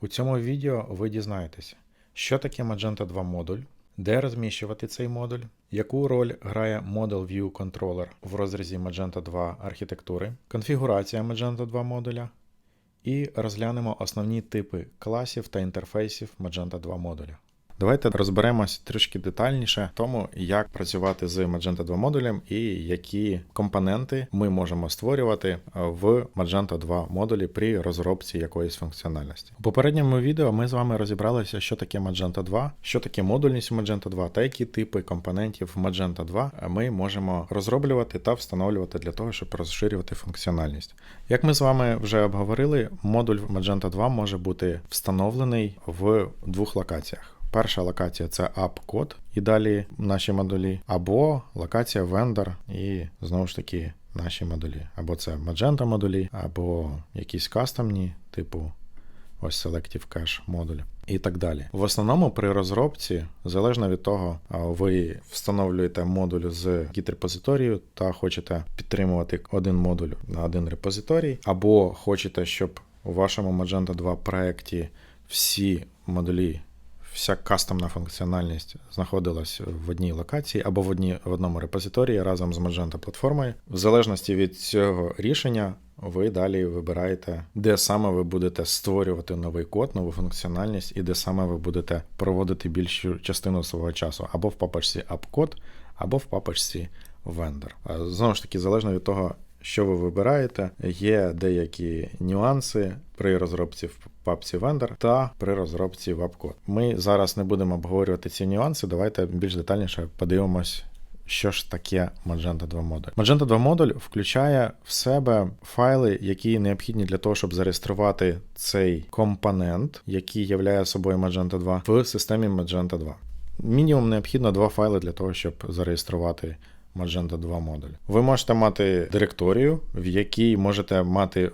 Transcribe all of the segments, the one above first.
У цьому відео ви дізнаєтеся, що таке Magenta 2 модуль, де розміщувати цей модуль, яку роль грає Model View Controller в розрізі Magenta 2 архітектури, конфігурація Magenta 2 модуля, і розглянемо основні типи класів та інтерфейсів Magenta 2 модуля. Давайте розберемось трішки детальніше в тому, як працювати з Magenta 2 модулем і які компоненти ми можемо створювати в Magenta 2 модулі при розробці якоїсь функціональності. У попередньому відео ми з вами розібралися, що таке Magenta 2, що таке модульність у Magenta 2 та які типи компонентів Magenta 2 ми можемо розроблювати та встановлювати для того, щоб розширювати функціональність. Як ми з вами вже обговорили, модуль Magenta 2 може бути встановлений в двох локаціях. Перша локація це app-код, і далі наші модулі, або локація vendor, і знову ж таки наші модулі. Або це Magenta модулі, або якісь кастомні, типу ось Selective Cache модуль. І так далі. В основному при розробці, залежно від того, ви встановлюєте модуль з git репозиторію та хочете підтримувати один модуль на один репозиторій, або хочете, щоб у вашому Magenta 2 проєкті всі модулі вся кастомна функціональність знаходилась в одній локації або в одній в одному репозиторії разом з Magenta платформою. В залежності від цього рішення, ви далі вибираєте, де саме ви будете створювати новий код, нову функціональність, і де саме ви будете проводити більшу частину свого часу, або в папочці AppCode, або в папочці Vendor. Знову ж таки, залежно від того. Що ви вибираєте, є деякі нюанси при розробці в папці Vendor та при розробці в. Ми зараз не будемо обговорювати ці нюанси. Давайте більш детальніше подивимось, що ж таке Magenta 2 модуль. Magenta 2 модуль включає в себе файли, які необхідні для того, щоб зареєструвати цей компонент, який являє собою Magenta 2 в системі Magenta 2. Мінімум необхідно два файли для того, щоб зареєструвати. Magenta 2 модуль. Ви можете мати директорію, в якій можете мати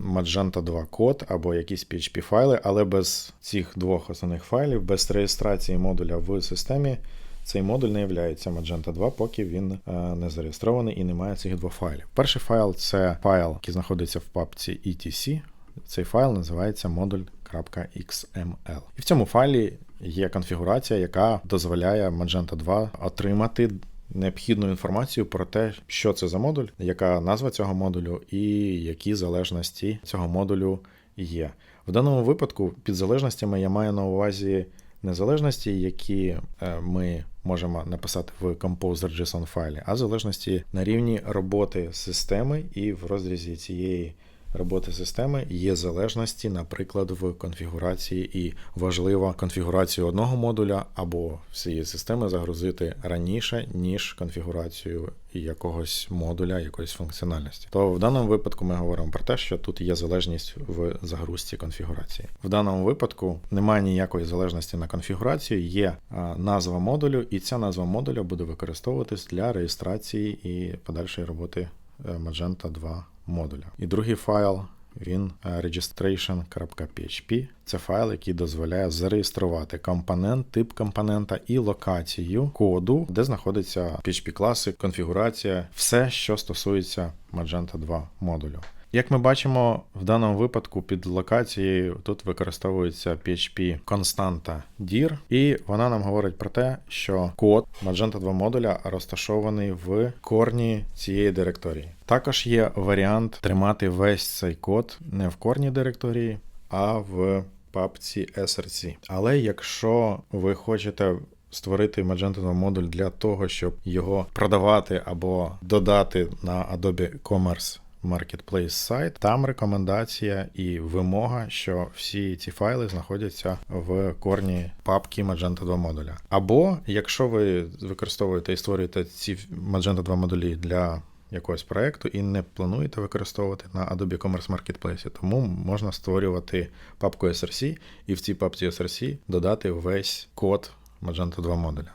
Magenta 2 код або якісь PHP файли, але без цих двох основних файлів, без реєстрації модуля в системі, цей модуль не є Magenta 2, поки він не зареєстрований і не має цих двох файлів. Перший файл це файл, який знаходиться в папці ETC. Цей файл називається module.xml. І в цьому файлі є конфігурація, яка дозволяє Magenta 2 отримати необхідну інформацію про те, що це за модуль, яка назва цього модулю і які залежності цього модулю є. В даному випадку під залежностями я маю на увазі незалежності, які ми можемо написати в Composer JSON файлі, а залежності на рівні роботи системи і в розрізі цієї роботи системи є залежності, наприклад, в конфігурації, і важливо конфігурацію одного модуля або всієї системи загрузити раніше, ніж конфігурацію якогось модуля, якоїсь функціональності. То в даному випадку ми говоримо про те, що тут є залежність в загрузці конфігурації. В даному випадку немає ніякої залежності на конфігурацію, є назва модулю, і ця назва модуля буде використовуватись для реєстрації і подальшої роботи Magenta 2 модуля. І другий файл він registration.php. Це файл, який дозволяє зареєструвати компонент, тип компонента і локацію коду, де знаходяться PHP класи, конфігурація, все, що стосується Magenta 2 модулю. Як ми бачимо, в даному випадку під локацією тут використовується PHP константа dir, і вона нам говорить про те, що код Magenta 2 модуля розташований в корні цієї директорії. Також є варіант тримати весь цей код не в корні директорії, а в папці SRC. Але якщо ви хочете Створити Magento модуль для того, щоб його продавати або додати на Adobe Commerce Marketplace сайт. Там рекомендація і вимога, що всі ці файли знаходяться в корні папки Magento 2 модуля. Або якщо ви використовуєте і створюєте ці Magento 2 модулі для якогось проекту і не плануєте використовувати на Adobe Commerce Marketplace, тому можна створювати папку SRC і в цій папці SRC додати весь код Magento 2 модуля.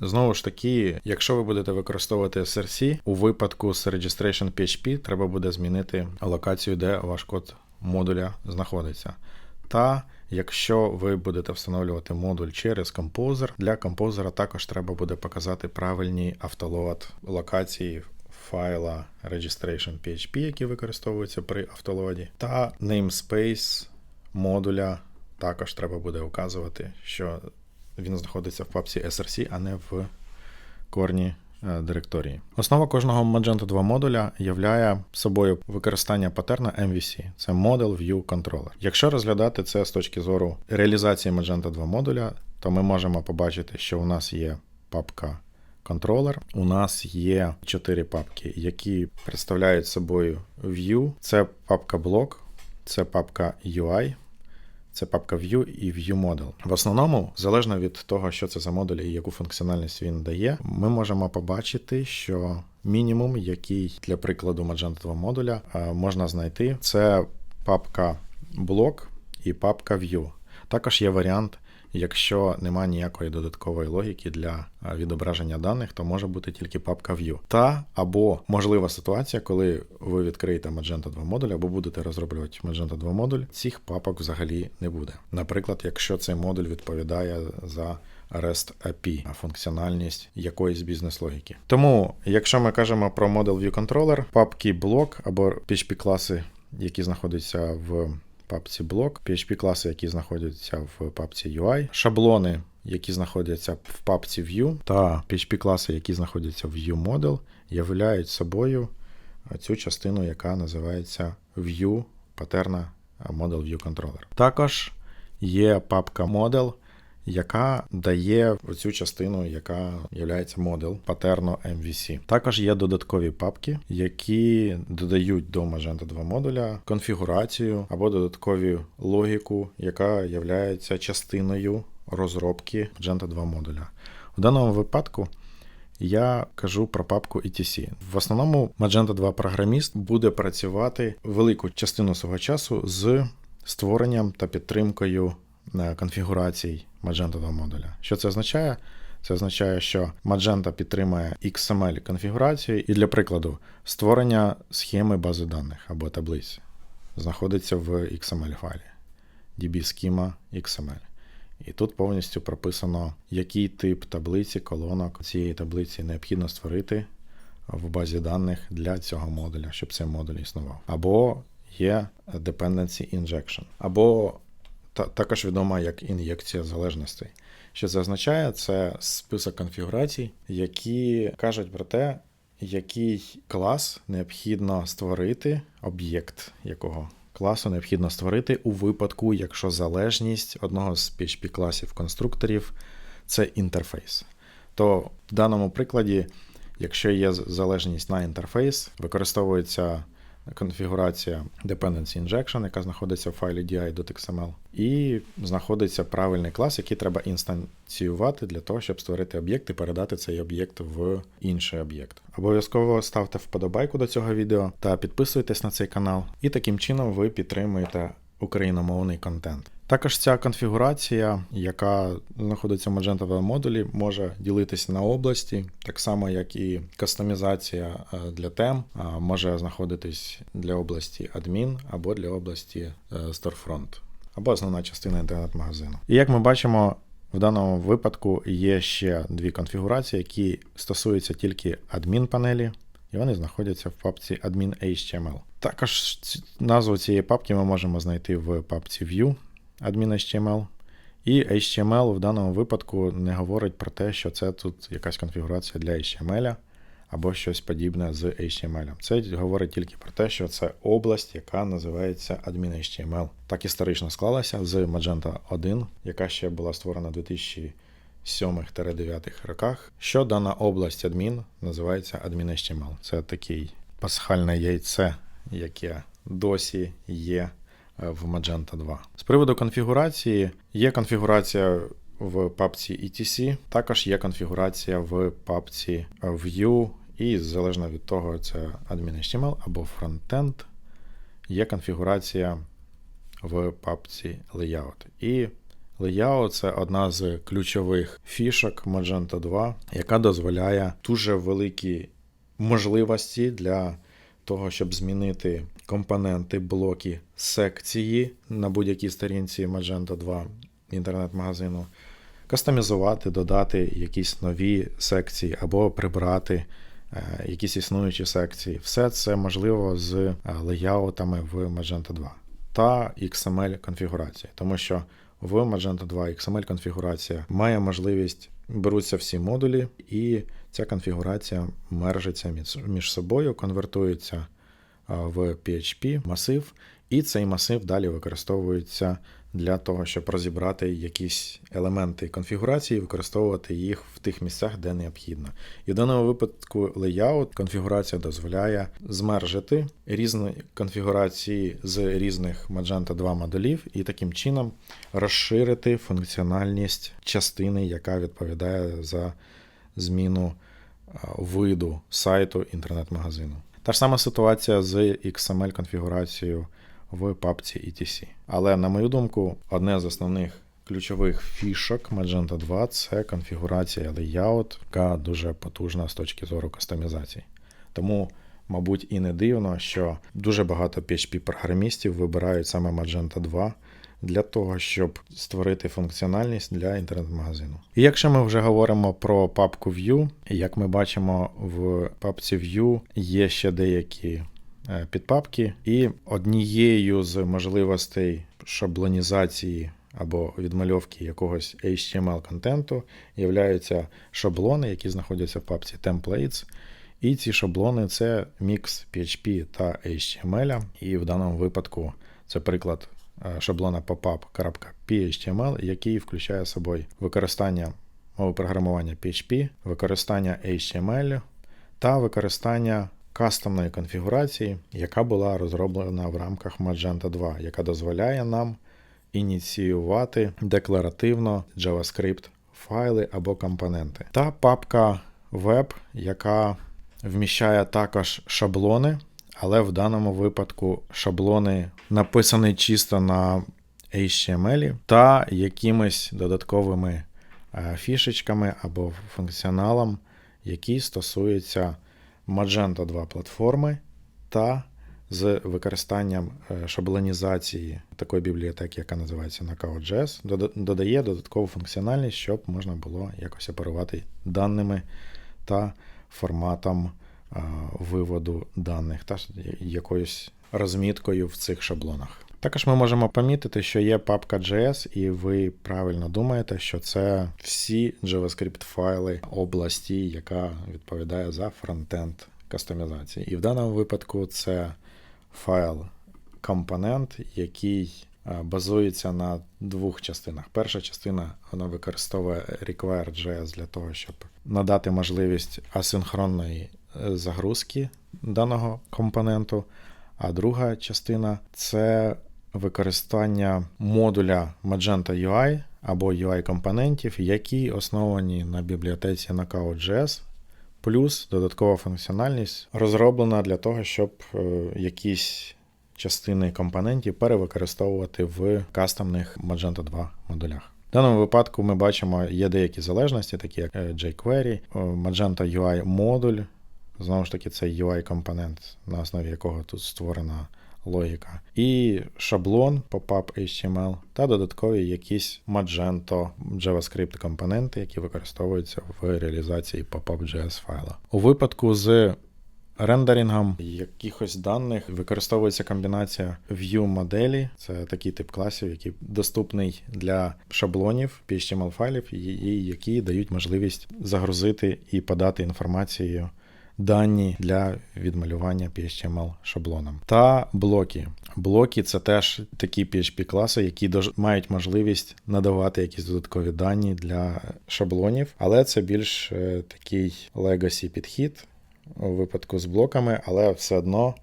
Знову ж таки, якщо ви будете використовувати SRC, у випадку з Registration PHP треба буде змінити локацію, де ваш код модуля знаходиться. Та якщо ви будете встановлювати модуль через Composer, для Composer також треба буде показати правильні автолод локації файла Registration PHP, які використовуються при автолоді, та namespace модуля також треба буде указувати, що він знаходиться в папці SRC, а не в корні е, директорії. Основа кожного Magento 2 модуля являє собою використання патерна MVC. Це Model View Controller. Якщо розглядати це з точки зору реалізації Magento 2 модуля, то ми можемо побачити, що у нас є папка контролер. У нас є чотири папки, які представляють собою View. Це папка блок, це папка UI, це папка View і View Model. В основному, залежно від того, що це за модуль і яку функціональність він дає, ми можемо побачити, що мінімум, який для прикладу Magento модуля е, можна знайти, це папка блок і папка View. Також є варіант. Якщо немає ніякої додаткової логіки для е, відображення даних, то може бути тільки папка View. Та або можлива ситуація, коли ви відкриєте Magento 2 модуль або будете розроблювати Magento 2 модуль, цих папок взагалі не буде. Наприклад, якщо цей модуль відповідає за REST API, функціональність якоїсь бізнес-логіки. Тому, якщо ми кажемо про Model View Controller, папки блок або PHP класи, які знаходяться в папці блок, PHP класи, які знаходяться в папці UI, шаблони, які знаходяться в папці View, та PHP класи, які знаходяться в View Model, являють собою цю частину, яка називається View патерна Model View Controller. Також є папка Model, яка дає цю частину, яка є модел патерно MVC. Також є додаткові папки, які додають до Magento 2 модуля конфігурацію або додаткову логіку, яка є частиною розробки Magento 2 модуля. У даному випадку. Я кажу про папку ETC. В основному Magento 2 програміст буде працювати велику частину свого часу з створенням та підтримкою конфігурацій Magento 2 модуля. Що це означає? Це означає, що Magento підтримує XML конфігурацію, і для прикладу, створення схеми бази даних або таблиць знаходиться в XML файлі db-schema XML. І тут повністю прописано, який тип таблиці, колонок цієї таблиці необхідно створити в базі даних для цього модуля, щоб цей модуль існував. Або є dependency injection, або та, також відома як ін'єкція залежностей. Що це означає? Це список конфігурацій, які кажуть про те, який клас необхідно створити, об'єкт якого класу необхідно створити у випадку, якщо залежність одного з PHP класів конструкторів це інтерфейс. То в даному прикладі, якщо є залежність на інтерфейс, використовується конфігурація Dependency Injection, яка знаходиться в файлі di.xml, і знаходиться правильний клас, який треба інстанціювати для того, щоб створити об'єкт і передати цей об'єкт в інший об'єкт. Обов'язково ставте вподобайку до цього відео та підписуйтесь на цей канал, і таким чином ви підтримуєте україномовний контент. Також ця конфігурація, яка знаходиться в Magento модулі, може ділитися на області, так само, як і кастомізація е, для тем, може знаходитись для області адмін або для області е, Storefront, або основна частина інтернет-магазину. І як ми бачимо, в даному випадку є ще дві конфігурації, які стосуються тільки адмін-панелі і вони знаходяться в папці admin.html. Також назву цієї папки ми можемо знайти в папці View admin.html. І HTML в даному випадку не говорить про те, що це тут якась конфігурація для HTML або щось подібне з HTML. Це говорить тільки про те, що це область, яка називається admin.html. Так історично склалася з Magenta 1, яка ще була створена у 2000. 7-9 роках, що дана область адмін називається адмінещемал. Це такий пасхальне яйце, яке досі є е, в Magenta 2. З приводу конфігурації, є конфігурація. В папці ETC, також є конфігурація в папці е, View, і залежно від того, це admin.html або Frontend, є конфігурація в папці Layout. І Layout це одна з ключових фішок Magento 2, яка дозволяє дуже великі можливості для того, щоб змінити компоненти, блоки, секції на будь-якій сторінці Magento 2 інтернет-магазину, кастомізувати, додати якісь нові секції або прибрати е, якісь існуючі секції. Все це можливо з е, леяутами в Magento 2 та XML конфігурації, тому що в Magento 2 XML конфігурація має можливість беруться всі модулі, і ця конфігурація мержиться між- собою, конвертується в PHP масив, і цей масив далі використовується для того, щоб розібрати якісь елементи конфігурації, і використовувати їх в тих місцях, де необхідно. І в даному випадку layout конфігурація дозволяє змержити різні конфігурації з різних Magento 2 модулів і таким чином розширити функціональність частини, яка відповідає за зміну виду сайту інтернет-магазину. Та ж сама ситуація з XML конфігурацією в папці ETC. Але, на мою думку, одне з основних ключових фішок Magento 2 це конфігурація layout, яка дуже потужна з точки зору кастомізації. Тому, мабуть, і не дивно, що дуже багато PHP-програмістів вибирають саме Magento 2 для того, щоб створити функціональність для інтернет-магазину. І якщо ми вже говоримо про папку View, як ми бачимо в папці View є ще деякі підпапки, і однією з можливостей шаблонізації або відмальовки якогось HTML контенту являються шаблони, які знаходяться в папці Templates. І ці шаблони це мікс PHP та HTML. І в даному випадку це приклад е, шаблона popup.phTML, який включає собою використання мови програмування PHP, використання HTML та використання кастомної конфігурації, яка була розроблена в рамках Magento 2, яка дозволяє нам ініціювати декларативно JavaScript файли або компоненти. Та папка Web, яка вміщає також шаблони, але в даному випадку шаблони написані чисто на HTML та якимись додатковими е, фішечками або функціоналом, який стосується Magento 2 платформи та з використанням е, шаблонізації такої бібліотеки, яка називається Knockout.js, дода- додає додаткову функціональність, щоб можна було якось оперувати даними та форматом е, виводу даних та якоюсь розміткою в цих шаблонах. Також ми можемо помітити, що є папка JS, і ви правильно думаєте, що це всі JavaScript файли області, яка відповідає за фронтенд кастомізації. І в даному випадку це файл компонент, який базується на двох частинах. Перша частина вона використовує require.js для того, щоб надати можливість асинхронної е, загрузки даного компоненту. А друга частина це використання модуля Magenta UI або UI компонентів, які основані на бібліотеці Knockout.js, плюс додаткова функціональність розроблена для того, щоб е, якісь частини компонентів перевикористовувати в кастомних Magento 2 модулях. В даному випадку ми бачимо, є деякі залежності, такі як е, jQuery, е, Magento UI модуль. Знову ж таки, це UI-компонент, на основі якого тут створена логіка. І шаблон popup HTML та додаткові якісь Magento JavaScript компоненти, які використовуються в реалізації popup.js файла. У випадку з рендерингом якихось даних використовується комбінація view моделі. Це такий тип класів, який доступний для шаблонів PHTML файлів, які дають можливість загрузити і подати інформацію дані для відмалювання PHTML шаблоном. Та блоки. Блоки це теж такі PHP класи, які мають можливість надавати якісь додаткові дані для шаблонів, але це більш е, такий legacy підхід у випадку з блоками, але все одно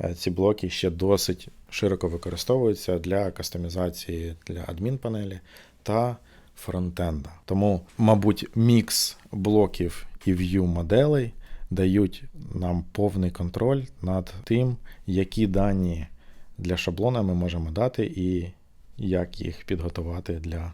е, ці блоки ще досить широко використовуються для кастомізації для адмінпанелі та фронтенда. Тому, мабуть, мікс блоків і view моделей дають нам повний контроль над тим, які дані для шаблона ми можемо дати і як їх підготувати для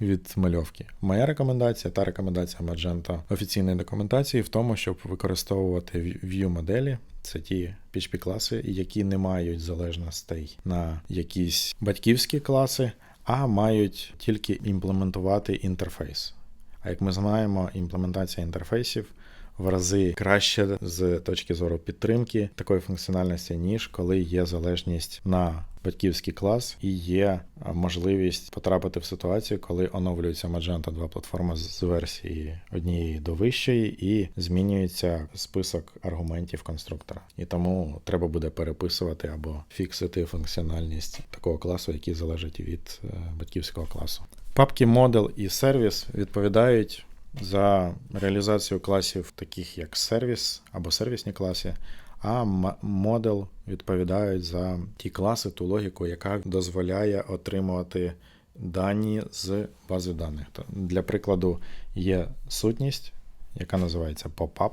відмальовки. Моя рекомендація та рекомендація Magento офіційної документації в тому, щоб використовувати view моделі. Це ті PHP класи, які не мають залежностей на якісь батьківські класи, а мають тільки імплементувати інтерфейс. А як ми знаємо, імплементація інтерфейсів в рази краще з точки зору підтримки такої функціональності, ніж коли є залежність на батьківський клас і є можливість потрапити в ситуацію, коли оновлюється Magento 2 платформа з версії однієї до вищої і змінюється список аргументів конструктора. І тому треба буде переписувати або фіксити функціональність такого класу, який залежить від е, батьківського класу. Папки Model і сервіс відповідають за реалізацію класів, таких як сервіс або сервісні класи, а модел відповідають за ті класи, ту логіку, яка дозволяє отримувати дані з бази даних. Для прикладу, є сутність, яка називається pop-up,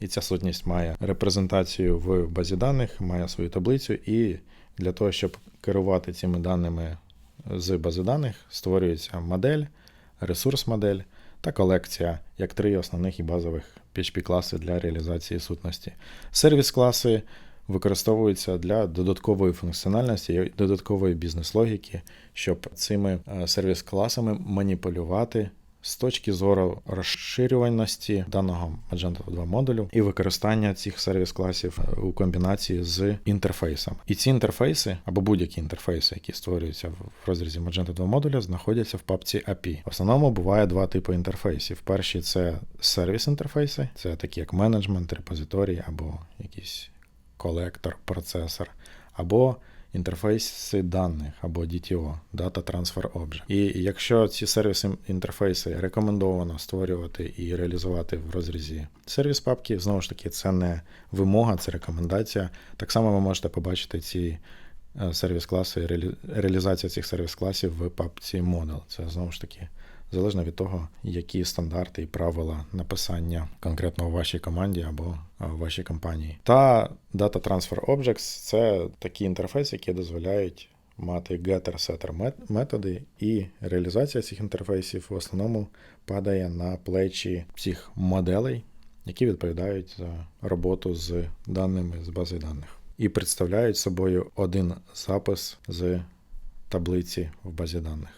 і ця сутність має репрезентацію в базі даних, має свою таблицю, і для того, щоб керувати цими даними з бази даних, створюється модель, ресурс-модель та колекція як три основних і базових PHP-класи для реалізації сутності. Сервіс-класи використовуються для додаткової функціональності і додаткової бізнес-логіки, щоб цими е, сервіс-класами маніпулювати з точки зору розширюваності даного Magento 2 модулю і використання цих сервіс-класів е, у комбінації з інтерфейсом. І ці інтерфейси або будь-які інтерфейси, які створюються в розрізі Magento 2 модуля, знаходяться в папці API. В основному буває два типи інтерфейсів. Перші це сервіс-інтерфейси, це такі як менеджмент, репозиторій або якийсь колектор, процесор, або інтерфейси даних або DTO, Data Transfer Object. І якщо ці сервіси інтерфейси рекомендовано створювати і реалізувати в розрізі сервіс папки, знову ж таки, це не вимога, це рекомендація. Так само ви можете побачити ці е, сервіс-класи, реалізація цих сервіс-класів в папці Model. Це знову ж таки залежно від того, які стандарти і правила написання конкретно у вашій команді або е, в вашій компанії. Та Data Transfer Objects це такі інтерфейси, які дозволяють мати getter-setter методи, і реалізація цих інтерфейсів в основному падає на плечі цих моделей, які відповідають за роботу з даними з бази даних. І представляють собою один запис з таблиці в базі даних.